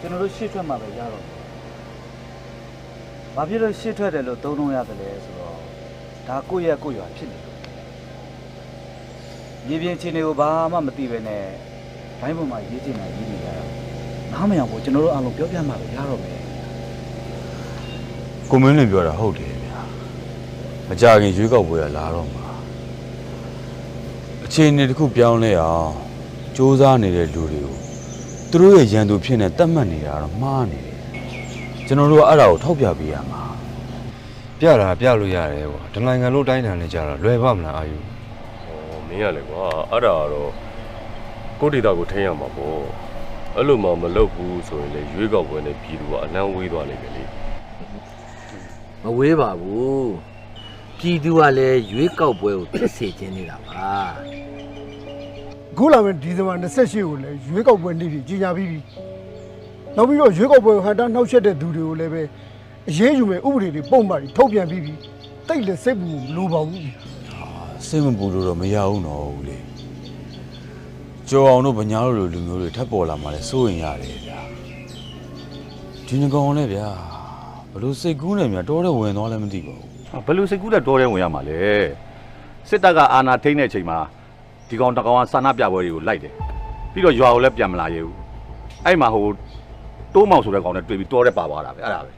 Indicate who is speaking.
Speaker 1: ကျွန်တော်တို့ရှေ့ထွက်မှာပဲရတော့မယ်ဘာဖြစ်လို့ရှေ့ထွက်တယ်လို့သုံးလုံးရတယ်လဲဆိုတော့ဒါကိုယ့်ရဲ့ကိုယ့်ရွာဖြစ်နေလို့မြေပြင်ချင်းတွေကိုဘာမှမသိပဲနဲ့ဘိုင်းပေါ်မှာရေးချင်တာရေးနေကြတာနားမရဘူးကျွန်တော်တို့အားလုံးပြောပြမှာပဲရတော့မယ်
Speaker 2: ကိုမင်းလင်ပြောတာဟုတ်တယ်ဗျာမကြခင်ရွေးကောက်ပွဲကလာတော့မှာအခြေအနေတစ်ခုပြောင်းလဲအောင်စူးစမ်းနေတဲ့လူတွေကို သူတို့ရဲ့ရန်သူဖြစ်နေတတ်မှတ်နေတာတော့မှားနေတယ်ကျွန်တော်တို့ကအဲ့ဒါကိုထောက်ပြပေးရမှာ
Speaker 3: ပြတာပြလို့ရတယ်ကွာဒီနိုင်ငံလုံးတိုင်းတန်နေကြတာလွယ်ပါမလားအာယူ
Speaker 4: ဟောမင်းရလေကွာအဲ့ဒါကတော့ကိုယ့်ဒေတာကိုထိန်းရမှာပေါ့အဲ့လိုမှမလုပ်ဘူးဆိုရင်လေရွေးကောက်ပွဲနဲ့ပြည်သူကအလန်းဝေးသွားလိမ့်မယ်လေ
Speaker 5: မဝေးပါဘူးပြည်သူကလည်းရွေးကောက်ပွဲကိုဖြစ်စေခြင်းနေတာပါ
Speaker 6: အခုလာမယ့်ဒီဇင်ဘာ28ကိုလည်းရွေးကောက်ပွဲနေ့ပြည်ကြီးညာပြီးပြီနောက်ပြီးတော့ရွေးကောက်ပွဲဟန်တာနှောက်ယှက်တဲ့သူတွေကိုလည်းပဲအရေးယူမဲ့ဥပဒေတွေပုံမှန်တွေထုတ်ပြန်ပြီးပြီတိတ်လည်းစိတ်ပူမလိုပါဘူး
Speaker 2: စိတ်မပူလို့တော့မရဘူးတော့ဘူးလေကြော်အောင်တို့ဗညာတို့လိုလူမျိုးတွေထပ်ပေါ်လာမှလည်းစိုးရင်ရတယ်ဗျာဒီငကောင်လည်းဗျာဘလို့စိတ်ကူးနေမြတော်တဲ့ဝင်သွားလည်းမသိပါဘူး
Speaker 7: ဘယ်လိုစိတ်ကူးလက်တော်တဲ့ဝင်ရမှာလဲစစ်တပ်ကအာဏာထိန်းတဲ့အချိန်မှာ ဒီကောင်တကောင်ကစာနာပြပွဲတွေကိုလိုက်တယ်ပြီးတော့ရွာကိုလည်းပြန်မလာရဘူးအဲ့မှာဟိုတိုးမောင်ဆိုတဲ့ကောင်နဲ့တွေ့ပြီးတော်တဲ့ပါသွားတာပဲအဲ့ဒါပဲ